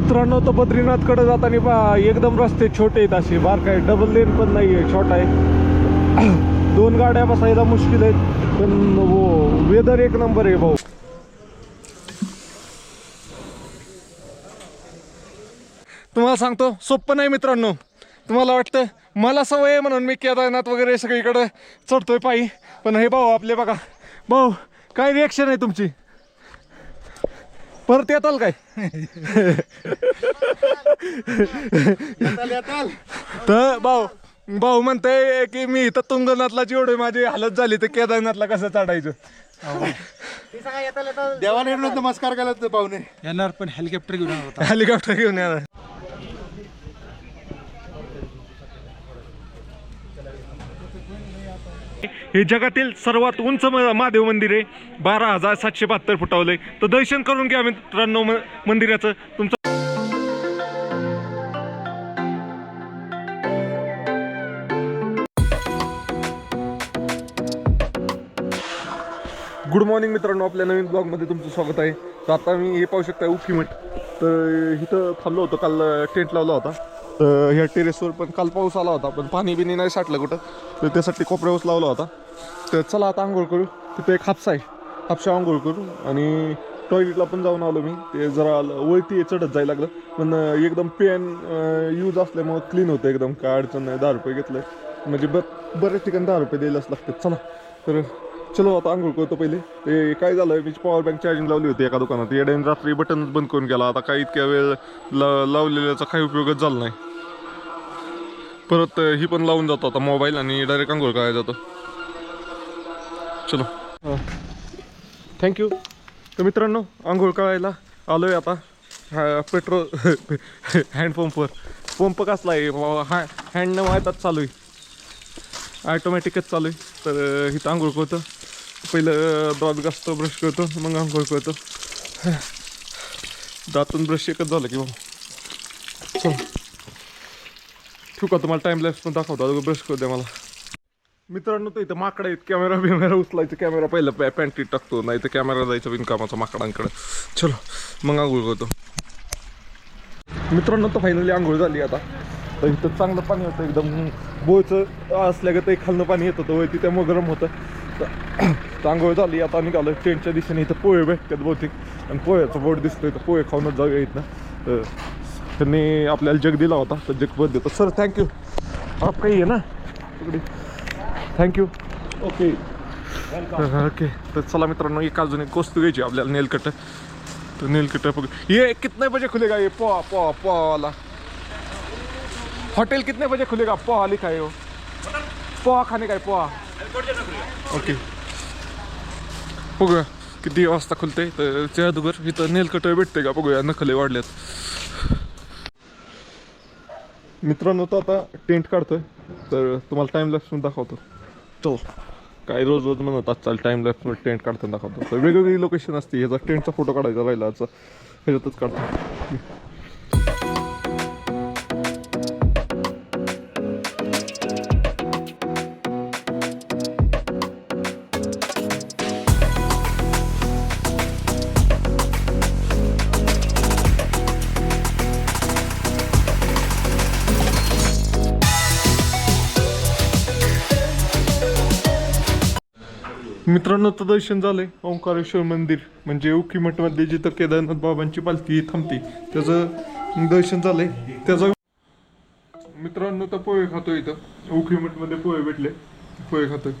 मित्रांनो तर बद्रीनाथकडे जाताना पा एकदम रस्ते छोटे आहेत असे. बारकाय डबल लेन पण नाही आहे छोटा आहे. दोन गाड्या बसायला मुश्किल आहेत पण हो, वो वेदर एक नंबर आहे भाऊ. तुम्हाला सांगतो सोपं नाही मित्रांनो. तुम्हाला वाटतं मला सवय आहे म्हणून मी केदारनाथ वगैरे सगळीकडे चढतोय पायी. पण हे भाऊ आपले बघा. भाऊ काय रिॲक्शन आहे तुमची? परत येताल काय? तर भाऊ भाऊ म्हणते की मी इथं तुंगनाथला जेवढे माझी हालत झाली तर केदारनाथला कसं चढायचं? देवाला एवढं नमस्कार केला पाहुणे येणार पण हेलिकॉप्टर घेऊन येणार होता. हेलिकॉप्टर घेऊन येणार. हे जगातील सर्वात उंच म- महादेव मंदिर आहे. बारा हजार सातशे बहात्तर फुटावलंय तर दर्शन करून घ्या मित्रांनो म- मंदिराचं. तुमचं गुड मॉर्निंग मित्रांनो आपल्या नवीन ब्लॉगमध्ये तुमचं स्वागत आहे. तर आता मी हे पाहू शकता उखीमठ. तर इथं थांबलो होतो काल टेंट लावला होता. तर ह्या टेरेसवर पण काल पाऊस आला होता पण पाणी बिणी नाही साठलं कुठं. तर त्यासाठी कोपऱ्यावर लावला होता. तर चला आता आंघोळ करू. तिथं एक हापसा आहे. हापशा आंघोळ करू आणि टॉयलेटला पण जाऊन आलो मी. ते जरा वळती चढत जायला लागलं. पण एकदम पेन यूज असल्यामुळं क्लीन होतं एकदम. काय अडचण नाही. दहा रुपये घेतलंय म्हणजे ब बऱ्याच ठिकाणी दहा रुपये द्यायलाच लागतात. चला. तर चलो आता आंघोळ करतो पहिले. ते काय झालं? मी पॉवर बँक चार्जिंग लावली होती एका दुकानात. येड्याने रात्री बटन बंद करून गेला. आता काय इतक्या वेळ ला लावलेल्याचा काही उपयोगच झाला नाही. परत ही पण लावून जातो आता मोबाईल आणि डायरेक्ट आंघोळ करायला जातो. चलो. थँक्यू तर मित्रांनो आंघोळ काढायला आलो आहे आता. हा पेट्रोल हँडपंपवर पंप कसला आहे? हॅ हँडनं वाहतात चालू आहे. ॲटोमॅटिकच चालू आहे. तर इथं आंघोळ करतो. पहिलं दात घासतो ब्रश करतो मग आंघोळ करतो. दातून ब्रश एकच झालं की बाबा. ठेवू का? तुम्हाला टाईम लॅप्स पण दाखवतो. ब्रश करू द्या मला. मित्रांनो तर इथं माकडं आहेत. कॅमेरा बिमेरा उचलायचं. कॅमेरा पहिलं पॅ पॅन्टीत टाकतो नाही तर कॅमेरा जायचं बिनकामाचा माकडांकडे. चलो मग आंघोळ करतो. मित्रांनो तर फायनली आंघोळ झाली आता. तर इथं चांगलं पाणी होतं एकदम बोयचं असल्या ते खालनं पाणी येत होतं वरती त्यामुळे गरम होतं. तर आंघोळ झाली आता निघालं ट्रेनच्या दिशेने इथं पोहे भेटतात बहुतेक. आणि पोह्याचं बोट दिसतोय तर पोहे खाऊनच जाऊया इथनं. तर त्यांनी आपल्याला जग दिला होता तर जग बद देतो सर थँक्यू आप काही आहे ना? तिकडे थँक्यू ओके ओके तर चला मित्रांनो एक अजून एक वस्तू घ्यायची आपल्याला नेल कटर तो नेल कटर पकड़ ये कितने बजे खुलेगा ये? पोहा पोहा पोहा वाला. होटल कितने बजे खुलेगा? पोहा लिखा है वो. पोहा खाने का है पोहा ओके बघूया किती वाजता खुलते तर त्या अगोदर इथं नेल कटर भेटते का? बघूया नखले वाढल्यात. मित्रांनो तो आता टेंट काढतोय. तर तुम्हाला टाइम लॅप्स पण दाखवतो. चल काय रोज रोज म्हणत चाल टाइम लॅप्स टेंट काढताना दाखवतो. वेगवेगळी लोकेशन असते. ह्याचा टेंटचा फोटो काढायचा राहिला याचा ह्याच्यातच काढतो. मित्रांनो तर दर्शन झालंय. ओंकारेश्वर मंदिर. म्हणजे उखीमठमध्ये जिथं केदारनाथ बाबांची पालखी थांबते त्याचं दर्शन झालंय. त्याचं मित्रांनो तर पोहे खातोय इथं. उखीमठमध्ये पोहे भेटले. पोहे खातोय.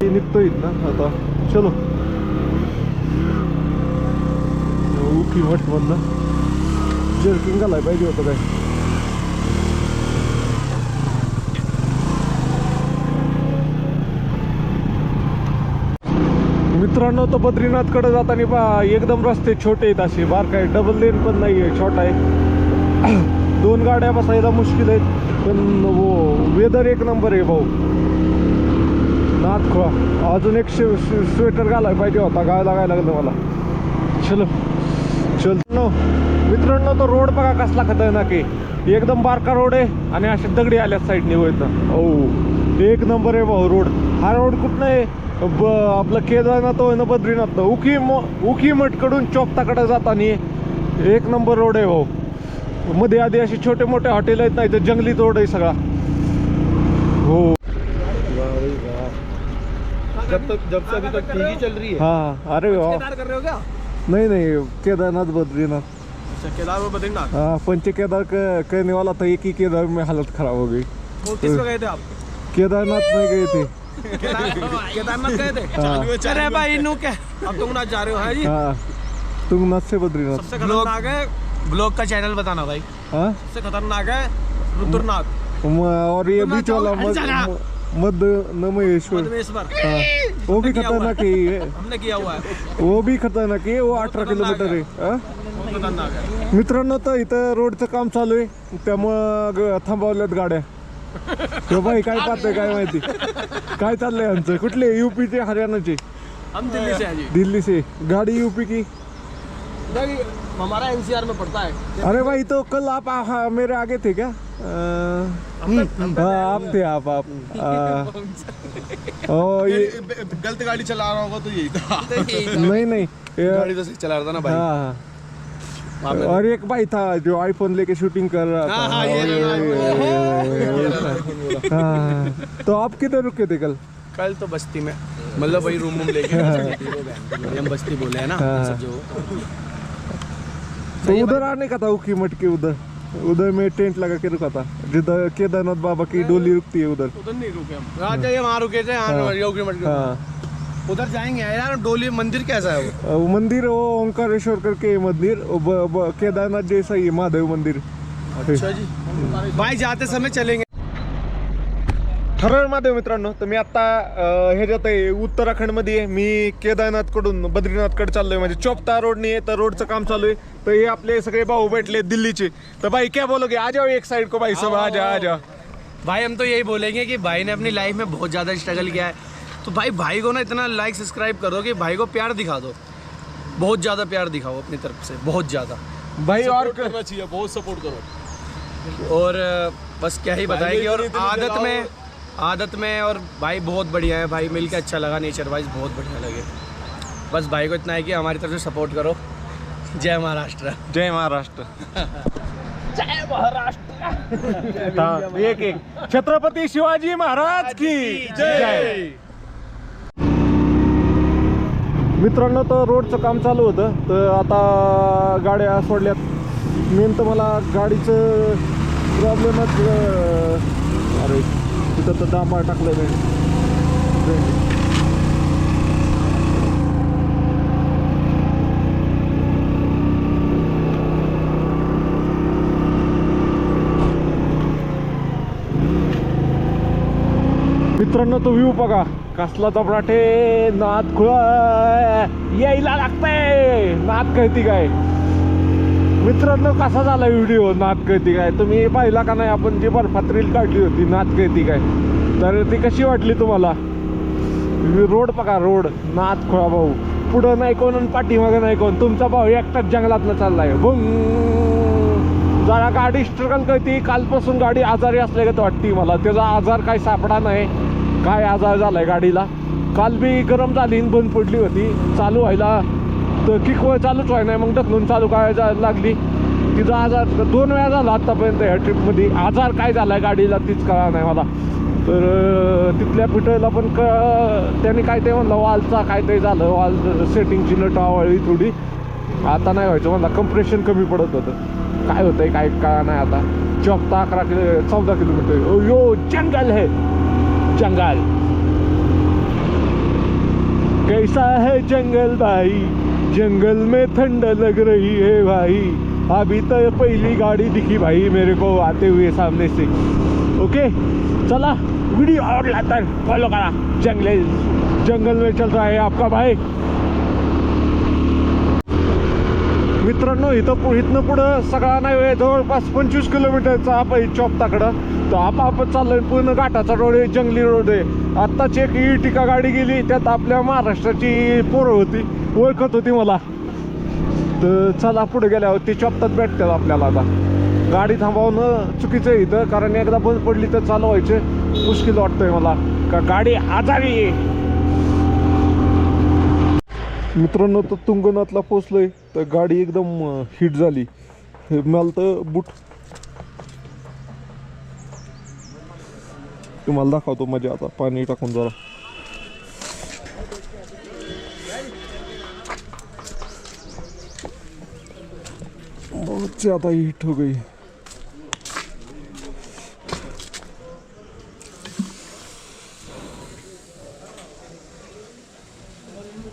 ते निघतोय ना आता चलो. उखीमठ मधनं जर्किंग घालाय पाहिजे होतं काय? मित्रांनो तर बद्रीनाथकडे जाताना पा एकदम रस्ते छोटे आहेत असे. बारकाय डबल लेन पण नाही आहे छोटा आहे. दोन गाड्या बसायला मुश्किल आहेत पण वो वेदर एक नंबर आहे भाऊ. नाथ नाथखोळा अजून एक शे स्वेटर घालायला पाहिजे होता गाय लागायला लागलं मला. चलो. चल. मित्रांनो तो रोड बघा कसला खतरनाक आहे. एकदम बारका रोड आहे आणि असे दगडी आल्या साईडने वळतं. ओ एक नंबर आहे भाऊ रोड हा रोड कुठं आहे? ब आपलं केदारनाथ होय ना बद्रीनाथ उखी मो उखी मठकडून चोपताकडे जाताना एक नंबर रोड आहे भाऊ मध्ये आधी असे छोटे मोठे हॉटेल आहेत नाही तर जंगली रोड आहे सगळा. हो. जब तक जब से अभी तक ठीक ही? चल रही है। हाँ अरे वाह। केदार कर रहे हो क्या? नहीं नहीं केदारनाथ बद्रीनाथ। अच्छा केदार और बद्रीनाथ? हाँ पंच केदार का- करने वाला था एक ही केदार में हालत खराब हो गई। वो किस गए थे आप? केदारनाथ में गए थे। केदारनाथ गए थे हाँ। अरे भाई नु क्या अब तुंगनाथ जा रहे हो है जी हाँ तुंगनाथ से बद्रीनाथ सबसे खतरनाक है ब्लॉग का चैनल बताना भाई हाँ सबसे खतरनाक है रुद्रनाथ और ये बीच वाला। मद हाँ वो भी खतरनाक है ये हमने किया हुआ है वो भी खतरनाक आहे वो अठरा किलोमीटर आहे हा? है मित्रांनो तर इथं रोडचं काम चालू आहे. त्यामुळं थांबवल्यात गाड्या. तो बाई काय पाहतोय काय माहिती? काय चाललंय आमचं? कुठले? युपीचे हरियाणाचे हम दिल्ली से हैं जी दिल्ली से गाड़ी यूपी की? नहीं, हमारा एनसीआर में पड़ता है. अरे भाई तो कल आप आ, हाँ, मेरे आगे थे क्या? अ, हाँ आप थे आप आप। ओ ये गलत गाड़ी चला रहा होगा तो यही था। नहीं नहीं ये- गाड़ी तो सही चला रहा था ना भाई। हाँ हाँ। और एक भाई था जो आईफोन लेके शूटिंग कर रहा था। हाँ, ये- वही- वही- वही हाँ। तो आप किधर रुके थे कल? कल तो बस्ती में। मतलब वही रूम वूम लेके। हम बस्ती बोले है ना हाँ। जो तो उधर आने का था उखी मटके उधर। उधर में टेंट लगा के रुका था। जिधर केदारनाथ बाबा की डोली रुकती है उधर। उधर नहीं रुके हम। रात वहाँ रुके थे हाँ। हाँ उधर जाएंगे यार डोली मंदिर कैसा है वो? वो मंदिर वो ओंकारेश्वर करके है मंदिर केदारनाथ जैसा ही है महादेव मंदिर। अच्छा जी। भाई जाते समय चलेंगे। ठरळ महादेव मित्रांनो तर मी आता अं, ह्याच्यात आहे उत्तराखंडमध्ये आहे मी केदारनाथकडून बद्रीनाथकडे चाललोय म्हणजे चोपता रोडनी आहे तर रोडचं काम चालू आहे. तर हे आपले सगळे भाऊ भेटले दिल्लीचे. तर भाई क्या बोलोगे आ जाओ एक साइड को भाई सब आ जा आ जा भाई हम तो यही बोलेंगे कि भाई ने अपनी लाइफ में बहुत ज़्यादा स्ट्रगल किया है। तो भाई भाई को ना इतना लाइक सब्सक्राइब करो कि भाई को प्यार दिखा दो। बहुत ज़्यादा प्यार दिखाओ अपनी तरफ़ से बहुत ज़्यादा। भाई और करना चाहिए बहुत सपोर्ट करो। और बस क्या ही बताएगी और आदत में आदत में और भाई बहुत बढ़िया है भाई मिल के अच्छा लगा नेचर वाइज बहुत बढ़िया लगे। बस भाई को इतना है कि हमारी तरफ़ से सपोर्ट करो। जय महाराष्ट्र। जय महाराष्ट्र। जय महाराष्ट्र। एक एक। छत्रपती शिवाजी महाराज की जय। मित्रांनो तर रोडचं काम चालू होतं. तर आता गाड्या सोडल्यात. मेन तर मला गाडीचं प्रॉब्लेमच अरे तिथं तर दाबा टाकलं मी. मित्रांनो तो व्ह्यू बघा कसला चपराटे नाद खुळ यायला लागतंय. नाद कळती काय? मित्रांनो कसा झाला व्हिडिओ नाद कळती काय? तुम्ही पाहिला का नाही? आपण जी बर्फात रील काढली होती नाद कळती काय? तर ती कशी वाटली तुम्हाला? रोड बघा रोड. नाद खुळा भाऊ. पुढं नाही कोण आणि पाठीमागं नाही कोण. तुमचा भाऊ एकटाच जंगलातनं चाललाय. बुंग. जरा गाडी स्ट्रगल करते कालपासून गाडी आजारी असल्यागत वाटते मला. त्याचा आजार काही सापडा नाही. काय आजार झाला आहे गाडीला? काल बी गरम झाली बंद पडली होती. चालू व्हायला तर किकवर चालूच व्हाय नाही मग ढकलून चालू काय लागली. तिचा आजार दोन वेळा झाला आत्तापर्यंत ह्या ट्रिपमध्ये आजार काय झाला आहे गाडीला तीच कळा नाही मला. तर तिथल्या पिटरला पण क त्याने काय ते म्हणलं वालचा काय ते झालं. वाल सेटिंगची नट आवळली थोडी. आता नाही व्हायचं मला कंप्रेशन कमी पडत होतं. काय होतंय काय काय नाही आता. चौदा अकरा किलो चौदा किलोमीटर. यो जंगल हे! जंगल कैसा है जंगल भाई? जंगल में ठंड लग रही है भाई। अभी तो पहली गाड़ी दिखी भाई मेरे को आते हुए सामने से। ओके? चला, वीडियो और लाता फॉलो करा। जंगल जंगल में चल रहा है आपका भाई। मित्रांनो इथं पु- इथनं पुढं सगळा नाही वेळ जवळपास पंचवीस किलोमीटरचा आप आहे तो तर आपापत चाललोय. पूर्ण घाटाचा रोड आहे जंगली रोड आहे. आत्ताच एक इटिका गाडी गेली. त्यात आपल्या महाराष्ट्राची पोरं होती. ओळखत होती मला. तर चला पुढे गेल्यावर ते चॉपतात भेटतात आपल्याला आता. गाडी थांबवणं चुकीचं आहे इथं. कारण एकदा बंद पडली तर चालवायचे. मुश्किल वाटतंय मला. का गाडी आजारी आहे. मित्रांनो तर तुंगनाथला पोचलोय तर गाडी एकदम हिट झाली. हे मला तर बूट तुम्हाला दाखवतो मजा आता. पाणी टाकून जरा. बहुत ज्यादा हिट हो गई.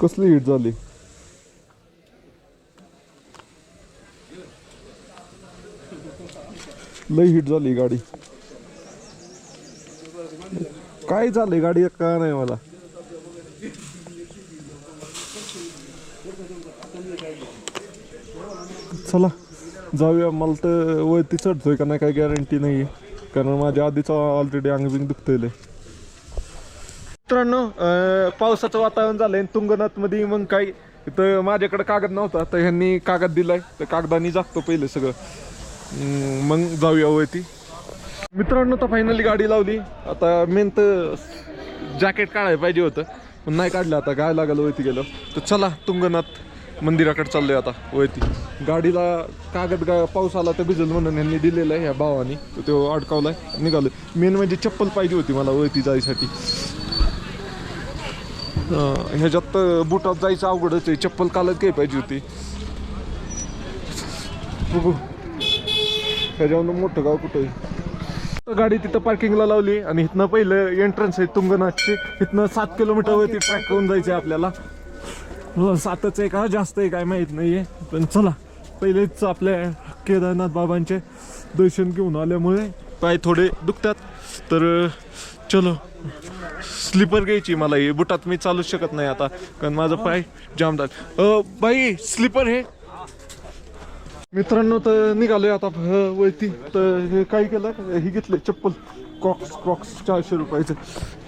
कसली हिट झाली? लई हिट झाली गाडी. काय झालंय गाडी का नाही मला. चला जाऊया. मला तर वरती चढतोय का नाही काही गॅरंटी नाही कारण माझ्या आधीच ऑलरेडी अंग बिंग दुखतंय मित्रांनो पावसाचं वातावरण झालंय तुंगनाथमध्ये मग काय? इथं माझ्याकडे कागद नव्हता तर ह्यांनी कागद दिलाय. तर कागदानी जागतो पहिले सगळं. मग जाऊया वरती. मित्रांनो तर फायनली गाडी लावली. आता मेन तर जॅकेट काढायला पाहिजे होतं पण नाही काढलं आता काय लागलं वरती गेलो तर चला तुंगनाथ मंदिराकडे चाललोय आता वरती. गाडीला कागद गा पाऊस आला तर भिजल म्हणून यांनी दिलेलं आहे ह्या भावानी. तर तो अडकावलाय निघालो मेन म्हणजे चप्पल पाहिजे होती मला वरती जायसाठी. ह्याच्यात बुटात जायचं अवघडच आहे चप्पल कालच काही पाहिजे होती. बघू. ह्याच्यावर मोठं गाव कुठं आहे? तर गाडी तिथं पार्किंगला लावली आणि इथनं पहिलं एंट्रन्स आहे तुंगनाथची. इथनं सात किलोमीटर वरती ट्रॅक करून जायचं आहे आपल्याला सातच आहे का? जास्त आहे काय माहीत नाही आहे पण चला पहिलेच आपल्या केदारनाथ बाबांचे दर्शन घेऊन आल्यामुळे पाय थोडे दुखतात. तर चलो स्लीपर घ्यायची मला. हे बुटात मी चालूच शकत नाही आता. कारण माझं पाय जामदार बाई स्लीपर हे मित्रांनो तर निघालोय आता अं, वरती. तर हे काय केलं? हे घेतले चप्पल. क्रॉक्स क्रॉक्स चारशे रुपयाचं.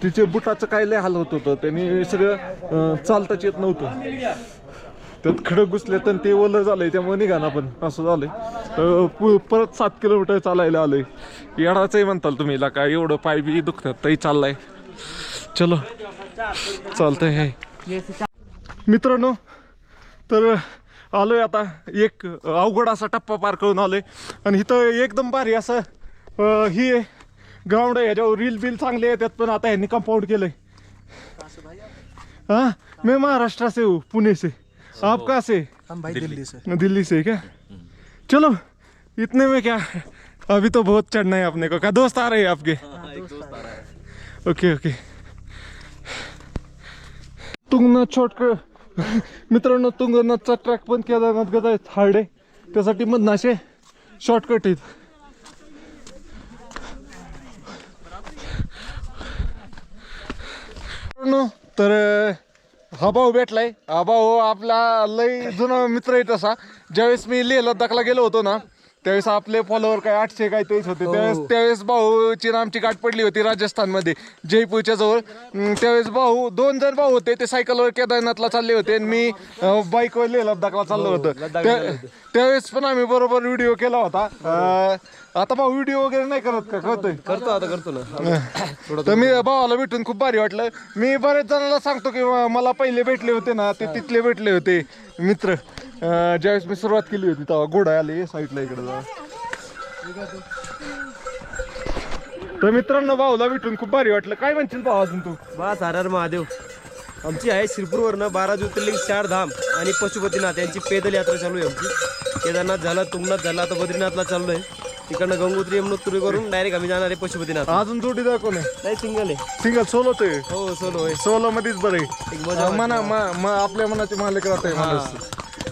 तिचे बुटाचं काय लय हाल होत होतं त्यांनी सगळं चालताच येत नव्हतं. त्यात खडक घुसले तर ते ओलं झालंय त्यामुळे निघाना पण असं झालंय. तर परत सात किलोमीटर चालायला आलोय. येडाचंही म्हणताल तुम्ही काय एवढं पाय बी दुखतात तरी चाललाय. चलो. चालतंय हे. मित्रांनो तर आलोय आता एक अवघड असा टप्पा पार करून आलोय. आणि इथं एकदम भारी असं अं, ही ग्राउंड आहे ह्याच्यावर रील बिल चांगले येतात पण आता ह्यांनी कंपाऊंड केलंय. हाँ? मैं महाराष्ट्र से हूँ पुणे से आप कहाँ से हम भाई दिल्ली से दिल्ली से क्या चलो इतने में क्या? अभी तो बहुत चढ़ना है अपने को. क्या दोस्त आ रहे हैं आपके? ओके ओके तुंगनाथ शॉर्टकट मित्रांनो तुंगनाथचा ट्रॅक पण केदारनाथ गदा आहे हार्ड. आहे त्यासाठी मधनं असे शॉर्टकट आहेत. मित्रांनो, तर हा भाऊ भेटलाय. हा भाऊ आपला लय जुना मित्र आहे तसा. ज्यावेळेस मी लेह लद्दाखला गेलो होतो ना त्यावेळेस आपले फॉलोअर काय आठशे काय तेच होते. त्यावेळेस त्यावेळेस भाऊची आमची गाठ पडली होती राजस्थानमध्ये जयपूरच्या जवळ. त्यावेळेस भाऊ दोन जण भाऊ होते ते सायकलवर केदारनाथला चालले होते आणि मी बाईकवर लेह लद्दाखला चाललो होतो. त्या- त्यावेळेस पण आम्ही बरोबर व्हिडिओ केला होता. आता भाऊ व्हिडिओ वगैरे नाही करत का? कळतंय करतो आता करतो ना. तर मी भावाला भेटून खूप भारी वाटलं. मी बरेच जणांना सांगतो की मला पहिले भेटले होते ना ते तिथले भेटले होते मित्र. ज्यावेळेस मी सुरुवात केली होती तेव्हा घोडा आले साईडला इकडे तर मित्रांनो भाऊला भेटून खूप भारी वाटलं. काय म्हणशील भाऊ अजून तू? बस हर हर महादेव. आमची आहे शिरपूरवरनं बारा ज्योतिर्लिंग चार धाम आणि पशुपतीनाथ. यांची पैदल यात्रा चालू आहे आमची. केदारनाथ झाला तुंगनाथ झाला आता बद्रीनाथला चाललो आहे तिकडनं गंगोत्री यमुनोत्री करून डायरेक्ट आम्ही जाणार आहे पशुपतीनाथ. अजून जोडीदार कोण आहे? नाही सिंगल आहे. सिंगल सोलो ते हो सोलो आहे. सोलो मध्येच बरं आहे. मना म- म- आपल्या मनाचे मालक राहते माणूस.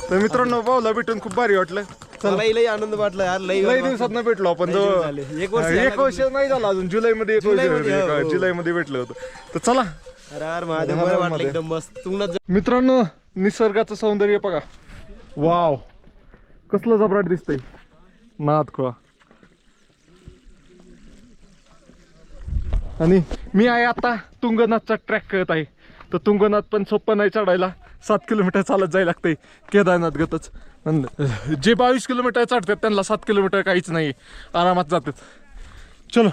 तर मित्रांनो भाऊला भेटून खूप भारी वाटलं. मलाही लई आनंद वाटला यार लई लई दिवसात भेटलो आपण लई दिवस जवळ. झाले. एक वर्ष एक वर्ष नाही झालं अजून जुलै मध्ये एक जुलैमध्ये, हो, वर्ष हो. जुलै मध्ये भेटलं होतं. तर चला. महादेव बरं वाटलं एकदम मस्त. जा- मित्रांनो निसर्गाचं सौंदर्य बघा. वाव. कसलं जबराट दिसतंय. नाद खोळा. आणि मी आहे आता तुंगनाथचा ट्रॅक करत आहे. तर तुंगनाथ पण सोपं नाही चढायला. सात किलोमीटर चालत जायला लागतंय. केदारनाथ गतच. जे बावीस किलोमीटर चढतात त्यांना सात किलोमीटर काहीच नाही आरामात जातात. चलो.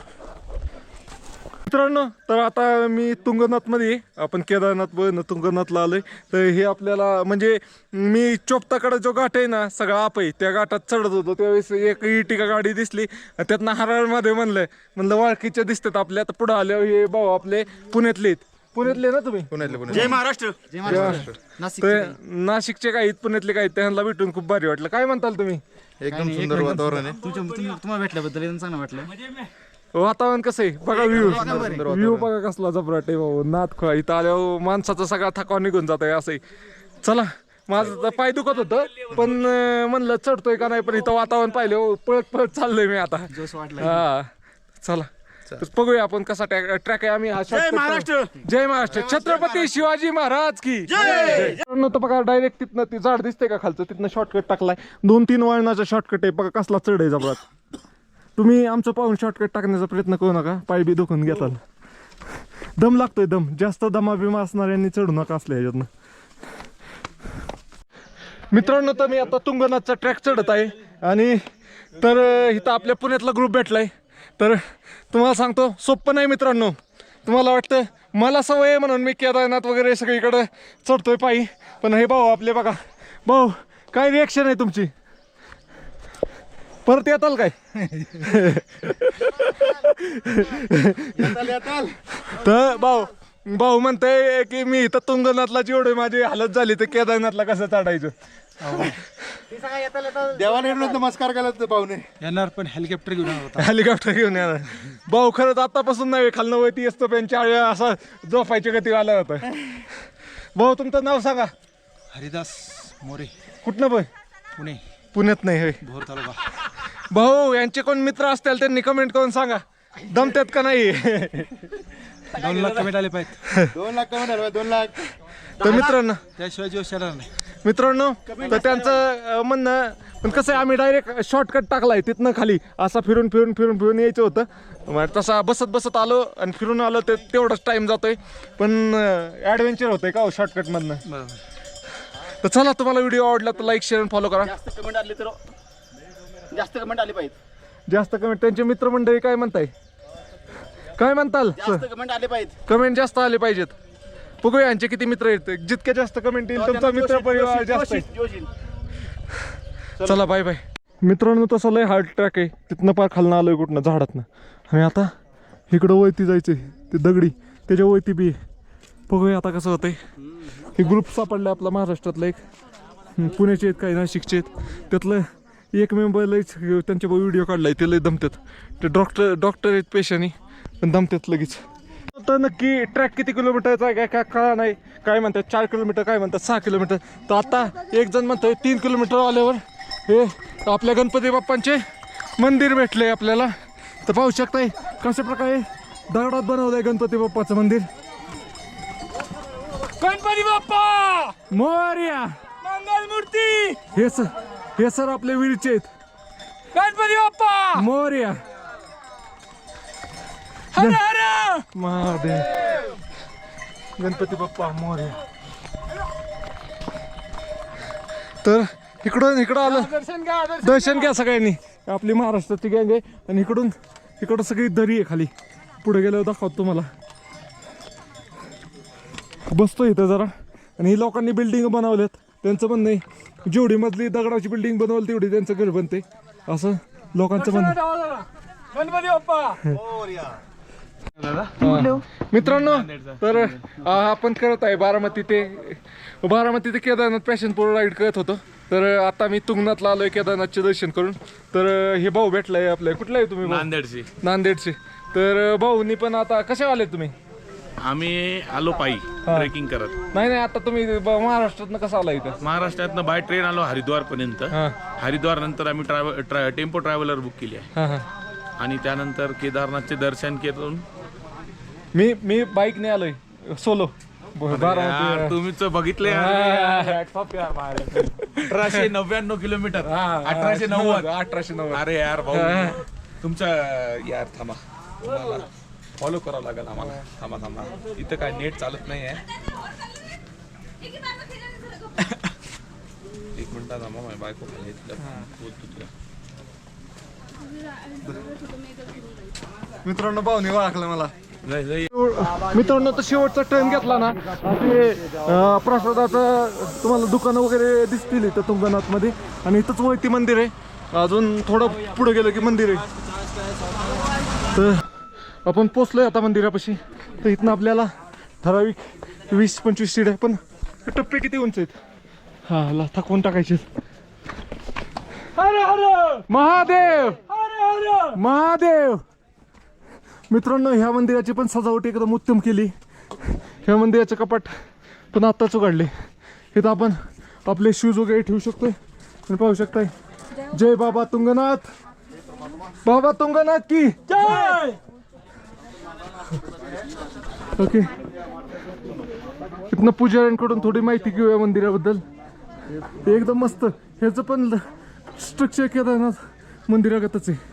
मित्रांनो तर आता मी तुंगनाथमध्ये आपण केदारनाथ बघ तुंगनाथला आलोय. तर हे आपल्याला म्हणजे मी चोपताकडे जो घाट आहे ना सगळा आप आहे. त्या घाटात चढत होतो. त्यावेळेस एक इटिका गाडी दिसली. त्यातनं हराळमध्ये म्हणलं म्हणलं वाळकीच्या दिसतात आपल्या. आता पुढं आल्यावर हे भाऊ आपले पुण्यातले आहेत. पुण्यातले ना तुम्ही? पुण्यातले जय महाराष्ट्र. तर नाशिकचे काही. पुण्यातले काही त्यांना भेटून खूप भारी वाटलं. काय म्हणताल तुम्ही? एकदम सुंदर वातावरण आहे. तुमच्या तुम्हाला भेटल्याबद्दल एकदम चांगलं वाटलं. वातावरण कसं आहे? बघा व्ह्यू. व्ह्यू बघा कसला जबराट आहे भाऊ. नाथ खोळा इथं आल्यावर माणसाचा सगळा थकावा निघून जात आहे असं आहे. चला माझं तर पाय दुखत होतं पण अं, म्हणलं चढतोय का नाही पण इथं वातावरण पाहिलं हो, पळत पळत चाललोय मी आता. हा चला. तर बघूया आपण कसा ट्रॅक आहे आम्ही हा shortcut- महाराष्ट्र! जय महाराष्ट्र. छत्रपती शिवाजी महाराज की. जय. तर बघा डायरेक्ट तिथनं ती झाड दिसते का खालचं? तिथनं शॉर्टकट टाकलाय. दोन तीन वळणाचा शॉर्टकट आहे. बघा कसला चढ आहे जबरात. तुम्ही आमचं पाहून शॉर्टकट टाकण्याचा प्रयत्न करू नका. पाय बी दुखून घेताल दम लागतोय दम. जास्त दमा बिमा असणाऱ्यांनी चढू नका असल्या ह्याच्यातनं. मित्रांनो तर मी आता तुंगनाथचा ट्रॅक चढत आहे. आणि तर अं, इथं आपल्या पुण्यातला ग्रुप भेटलाय. तर तुम्हाला सांगतो सोपं नाही मित्रांनो. तुम्हाला वाटतं मला सवय आहे म्हणून मी केदारनाथ वगैरे सगळीकडे चढतोय पायी. पण हे भाऊ आपले बघा. भाऊ काय रिॲक्शन आहे तुमची? परत येताल काय? तर भाऊ भाऊ म्हणते की मी इथं तुंगनाथला जेवढे माझी हालत झाली तर केदारनाथला कसं चढायचं? देवाने नमस्कार केला तर पाहुणे. येणार पण हेलिकॉप्टर घेऊन येणार होता. हेलिकॉप्टर घेऊन येणार. भाऊ खरंच आतापासून नाही खालनं वरती असतो त्यांच्या आळ्या असा झोपायच्या गती आला होता. भाऊ तुमचं नाव सांगा. हरिदास मोरे. कुठनं पण? पुणे. पुण्यात नाही होय. भोर तालुका. भाऊ यांचे कोण मित्र असतील त्यांनी कमेंट करून सांगा. दमत्यात का नाही? दोन लाख कमेंट आले पाहिजेत. दोन लाख कमी झालं दोन लाख. तर मित्रांनो. त्याशिवाय जीव येणार नाही. मित्रांनो तर त्यांचं अं, म्हणणं पण कसं आहे आम्ही डायरेक्ट शॉर्टकट टाकलाय तिथनं खाली. असा फिरून फिरून फिरून फिरून यायचं होतं. मग तसा बसत बसत आलो आणि फिरून आलो ते तेवढाच टाइम जातोय. पण ॲडव्हेंचर होतंय का हो शॉर्टकटमधनं बरोबर. तर चला तुम्हाला व्हिडिओ आवडला तर लाईक शेअर फॉलो करा. जास्त कमेंट आले तर जास्त कमेंट आले पाहिजे. जास्त कमेंट त्यांचे मित्रमंडळी काय म्हणताय? काय म्हणताल? जास्त कमेंट आले पाहिजे. कमेंट जास्त आले पाहिजेत. बघूया यांचे किती मित्र आहेत. जितके जास्त कमेंट येईल तुमचा मित्र परिवार जास्त आहे. चला बाय बाय मित्रांनो तसं लय हार्ड ट्रॅक आहे. तिथनं पार खालनं आलोय कुठनं? झाडातनं. आणि आता इकडं वैती जायचंय. ते दगडी त्याच्या वैती बी आहे. बघूया आता कसं होतंय. हे ग्रुप सापडलं आपला महाराष्ट्रातलं एक. हम्म, पुण्याचे आहेत काही नाशिकचे आहेत. त्यातलं एक मेंबर लयच त्यांच्या व्हिडिओ काढलाय. ते लय दमतात ते डॉक्टर डॉक्टर आहेत पेशानी. पण दमतात लगेच. तर नक्की ट्रॅक किती किलोमीटरचा आहे काय काय कळा नाही. काय म्हणतात चार किलोमीटर काय म्हणतात सहा किलोमीटर. तर आता एक जण म्हणतोय तीन किलोमीटर आल्यावर हे आपल्या गणपती बाप्पांचे मंदिर भेटले आपल्याला. तर पाहू शकताय कशा प्रकारे दगडात बनवलंय गणपती बाप्पाचं मंदिर. गणपती बाप्पा! मोर्या! मंगल मूर्ती! हे सर हे सर आपले वीरचे गणपती बाप्पा! मोर्या! महादेव गणपती बाप्पा मोर्या तर इकडून इकडं आलं दर्शन घ्या दर्शन घ्या सगळ्यांनी आपली महाराष्ट्राची गँग आहे आणि इकडून इकडं सगळी दरी आहे खाली पुढे गेल्यावर दाखवतो तुम्हाला बसतो इथं जरा आणि ही लोकांनी बिल्डिंग बनवल्यात त्यांचं म्हणणं आहे जेवढी मजली दगडाची बिल्डिंग बनवली तेवढी त्यांचं घर बनते असं लोकांचं म्हणणं. गणपती बाप्पा. मित्रांनो तर आपण करत आहे बारामती ते बारामती ते केदारनाथ पॅशन प्रो राईड करत होतो. तर आता मी तुंगनाथला आलोय केदारनाथचे दर्शन करून. तर हे भाऊ भेटलाय आपल्या कुठला आहे तुम्ही? नांदेडची. नांदेडचे. तर भाऊनी पण आता कशा आले तुम्ही? आम्ही आलो पायी ट्रेकिंग करत. नाही नाही आता तुम्ही महाराष्ट्रातनं कसं आला इथं? महाराष्ट्रातनं बाय ट्रेन आलो हरिद्वार पर्यंत हरिद्वार नंतर आम्ही टेम्पो ट्रॅव्हलर बुक केली आहे. आणि त्यानंतर केदारनाथचे दर्शन करून मी मी बाईकने आलोय. सोलो यार, तुम्हीच बघितले अठराशे नव्याण्णव किलोमीटर. अठराशे नव्वद. अठराशे नव्वद. अरे यार भाऊ. तुमच्या यार थांबा. तुम्हाला फॉलो करावं लागेल आम्हाला. थांबा थांबा. इथं काय नेट चालत नाही आहे एक मिनिट थांबा माझी बायको खाली आहे, तिला बोलतो तुला. मित्रांनो भाऊनी ओळखलं मला. मित्रांनो तर शेवटचा टर्न घेतला ना. ते प्रसादाचं तुम्हाला दुकानं वगैरे दिसतील इथं तुंगनाथमध्ये आणि इथंच वैती मंदिर आहे. अजून थोडं पुढे गेलं की मंदिर आहे. तर आपण पोचलोय आता मंदिरापाशी. तर इथनं आपल्याला ठराविक वीस पंचवीस सीट आहे पण हे टप्पे किती उंच आहेत? हा ला थकवून टाकायचे महादेव! महादेव! मित्रांनो ह्या मंदिराची पण सजावट एकदम उत्तम केली. ह्या मंदिराचे कपाट पण आत्ताच उघडले. इथं आपण आपले शूज वगैरे ठेवू शकतोय. आणि पाहू शकताय. जय बाबा तुंगनाथ! बाबा तुंगनाथ की! जय ओके. इथनं पुजाऱ्यांकडून थोडी माहिती घेऊया मंदिराबद्दल. एकदम मस्त. ह्याचं पण स्ट्रक्चर केदारनाथ मंदिरागतच आहे.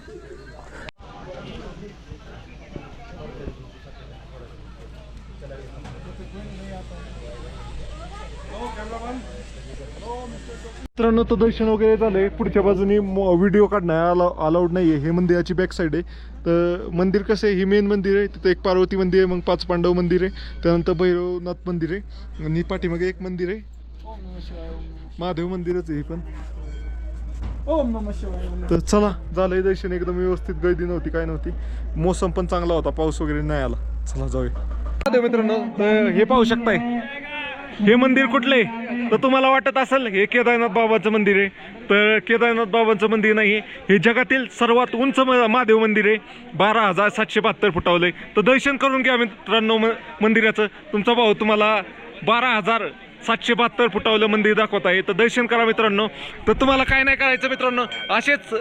मित्रांनो तर दर्शन वगैरे झालंय. पुढच्या बाजूनी व्हिडिओ काढण्यात अला अलाउड नाही आहे हे मंदिराची बॅक साईड आहे. तर मंदिर कसं आहे? हे मेन मंदिर आहे. तिथं एक पार्वती मंदिर आहे मग पाच पांडव मंदिर आहे. त्यानंतर भैरवनाथ मंदिर आहे. आणि पाठीमागे एक मंदिर आहे. महादेव मंदिरच आहे हे पण. तर चला झालंय दर्शन. एकदम व्यवस्थित. गर्दी नव्हती काय नव्हती. मोसम पण चांगला होता. पाऊस वगैरे नाही आला. चला जाऊया. महादेव मित्रांनो तर हे पाहू शकताय. हे मंदिर कुठले? तर तुम्हाला वाटत असेल हे केदारनाथ बाबाचं मंदिर आहे. तर केदारनाथ बाबांचं मंदिर नाही हे जगातील सर्वात उंच म- महादेव मंदिर आहे. बारा हजार सातशे बहात्तर फुटावलंय. तर दर्शन करून घ्या मित्रांनो म- मंदिराचं. तुमचा भाऊ तुम्हाला बारा हजार सातशे बहात्तर फुटावलं मंदिर दाखवत आहे. तर दर्शन करा मित्रांनो. तर तुम्हाला काय नाही करायचं मित्रांनो असेच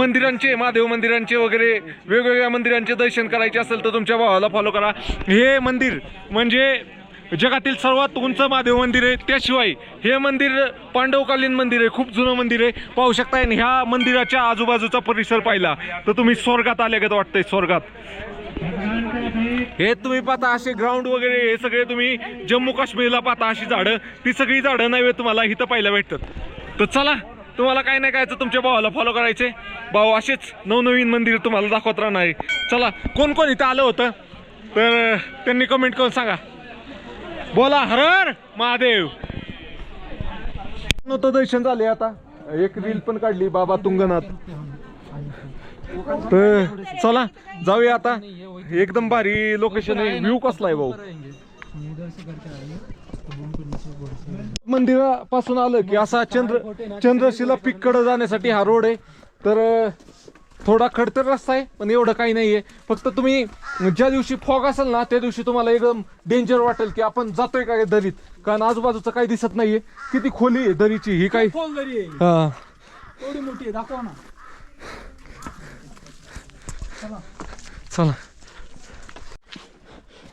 मंदिरांचे महादेव मंदिरांचे वगैरे वेगवेगळ्या मंदिरांचे दर्शन करायचे असेल तर तुमच्या भावाला फॉलो करा. हे मंदिर म्हणजे जगातील सर्वात उंच महादेव मंदिर आहे. त्याशिवाय हे मंदिर पांडवकालीन मंदिर आहे. खूप जुनं मंदिर आहे. पाहू शकता आणि ह्या मंदिराच्या आजूबाजूचा परिसर पाहिला तर तुम्ही स्वर्गात आल्यागत वाटतंय स्वर्गात? हे तुम्ही पाहता असे ग्राउंड वगैरे हे सगळे तुम्ही जम्मू काश्मीरला पाहता अशी झाडं. ती सगळी झाडं नाही तुम्हाला इथं पाहायला भेटतात. तर चला तुम्हाला काय नाही काय तर तुमच्या भावाला फॉलो करायचे भाऊ असेच नवनवीन मंदिर तुम्हाला दाखवत राहणार आहे. चला कोण कोण इथं आलं होतं? तर त्यांनी कमेंट करून सांगा. बोला हर महादेव. नव्हतं दर्शन झाले आता. एक रील पण काढली बाबा तुंगनाथ. तर चला जाऊया आता. एकदम भारी लोकेशन आहे. व्ह्यू कसला आहे भाऊ? मंदिरापासून आलं की असा चंद्र चंद्रशिला पीककडे जाण्यासाठी हा रोड आहे. तर थोडा खडतर रस्ता आहे पण एवढं काही नाहीये. फक्त तुम्ही ज्या दिवशी फॉग असेल ना त्या दिवशी तुम्हाला एकदम डेंजर वाटेल की आपण जातोय का दरीत? कारण आजूबाजूचं काही दिसत नाहीये. किती खोली आहे दरीची ही काही हा. एवढी मोठी आहे दाखवा ना. चला.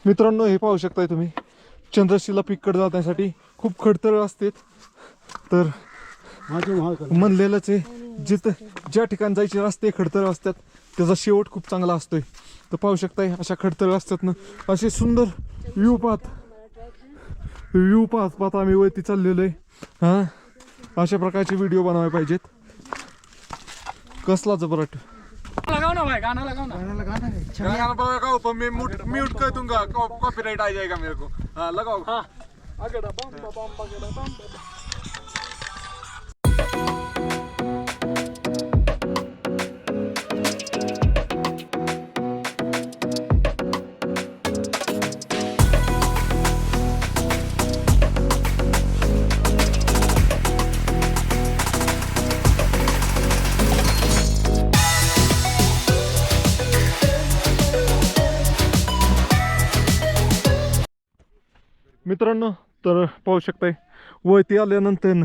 मित्रांनो हे पाहू शकताय तुम्ही. चंद्रशिला पीककडे जाण्यासाठी खूप खडतर असते तर म्हणलेलंच आहे जिथं ज्या ठिकाणी जायचे रस्ते खडतर असतात त्याचा शेवट खूप चांगला असतोय. तर पाहू शकताय अशा खडतर असतात ना असे सुंदर व्ह्यू पाहत व्ह्यू पाहत पाहत आम्ही वरती चाललेलो आहे. हां? अशा प्रकारचे व्हिडिओ बनवायला पाहिजेत. कसला जबरट? लगाओ ना भाई गाना लगाओ ना. गाना लगाओ पर मैं म्यूट म्यूट कर दूंगा कॉपीराइट आ जाएगा मेरे को? हाँ लगाओ हाँ. मित्रांनो तर पाहू शकताय वरती आल्यानंतर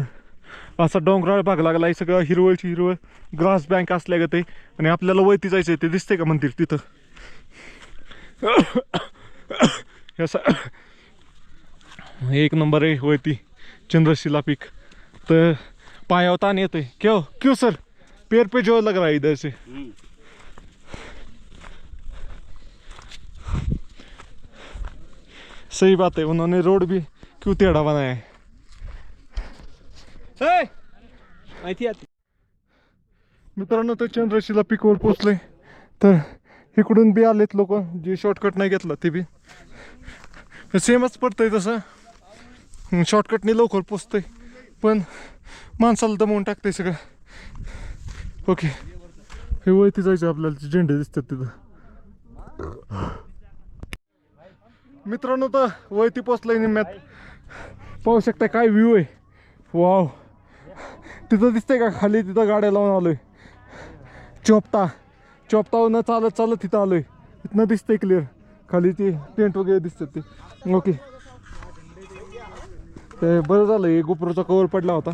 असा डोंगराळ भाग लागला आहे सगळं हिरवळची हिरवळ ग्रास बँक असल्यागत आहे आणि आपल्याला वरती जायचं आहे ते दिसतंय का मंदिर तिथं? हे असं एक नंबर आहे वरती चंद्रशिला पीक. तर पायावर ताण येतोय. क्यों क्यों सर पेर पे जोर लग रहा है इधर से. सही बात है उन्होंने रोड भी क्यों टेढ़ा बनाया है? मित्रांनो तर चंद्रशिला पिकवर पोचले तर इकडून बी आलेत लोक जे शॉर्टकट नाही घेतला ते बी. सेमच पडतंय तसं. शॉर्टकटने लवकर पोचतंय. पण माणसाला दमवून टाकतंय सगळं. ओके हे वळती जायचं आपल्याला झेंडे दिसतात तिथं. मित्रांनो तर वळती पोचलंय निम्म्यात. पाहू शकता काय व्ह्यू आहे. वाव तिथं दिसतंय का खाली? तिथं गाड्या लावून आलोय. चोपता. चोपतावरनं चालत चालत तिथं आलोय. इथनं दिसतंय क्लिअर खाली ती टेंट वगैरे दिसतात ते. ओके ते बरं झालं हे गोप्रोचा कवर पडला होता.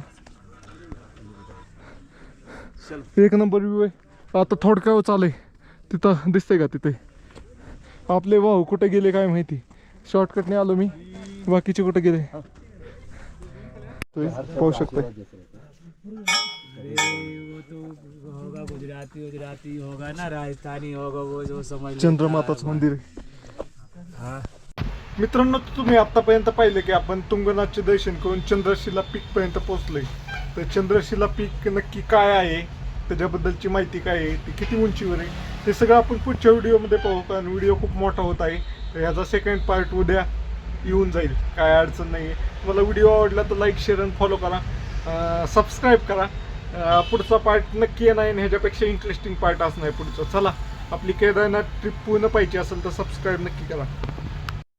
एक नंबर व्ह्यू आहे. आता थोडक्यावर चालय. तिथं दिसतंय का तिथे? आपले भाऊ कुठे गेले काय माहिती? शॉर्टकटने आलो मी. बाकीचे कुठे गेले? पाहू शकताय. चंद्रमाताचं मंदिर. मित्रांनो तुम्ही आतापर्यंत पाहिलं की आपण तुंगनाथचे दर्शन करून चंद्रशिला पीक पर्यंत पोहोचलोय. तर चंद्रशिला पीक नक्की काय आहे? त्याच्याबद्दलची माहिती काय आहे? ती किती उंचीवर आहे? ते सगळं आपण पुढच्या व्हिडिओमध्ये पाहू कारण व्हिडिओ खूप मोठा होत आहे. तर ह्याचा सेकंड पार्ट उद्या येऊन जाईल. काय अडचण नाही आहे तुम्हाला व्हिडिओ आवडला तर लाईक शेअर आणि फॉलो करा. सबस्क्राईब करा. पुढचा पार्ट नक्की येणार आहे आणि ह्याच्यापेक्षा इंटरेस्टिंग पार्ट असणार आहे पुढचा. चला आपली केदारनाथ ट्रिप पूर्ण पाहिजे असेल तर सबस्क्राईब नक्की करा.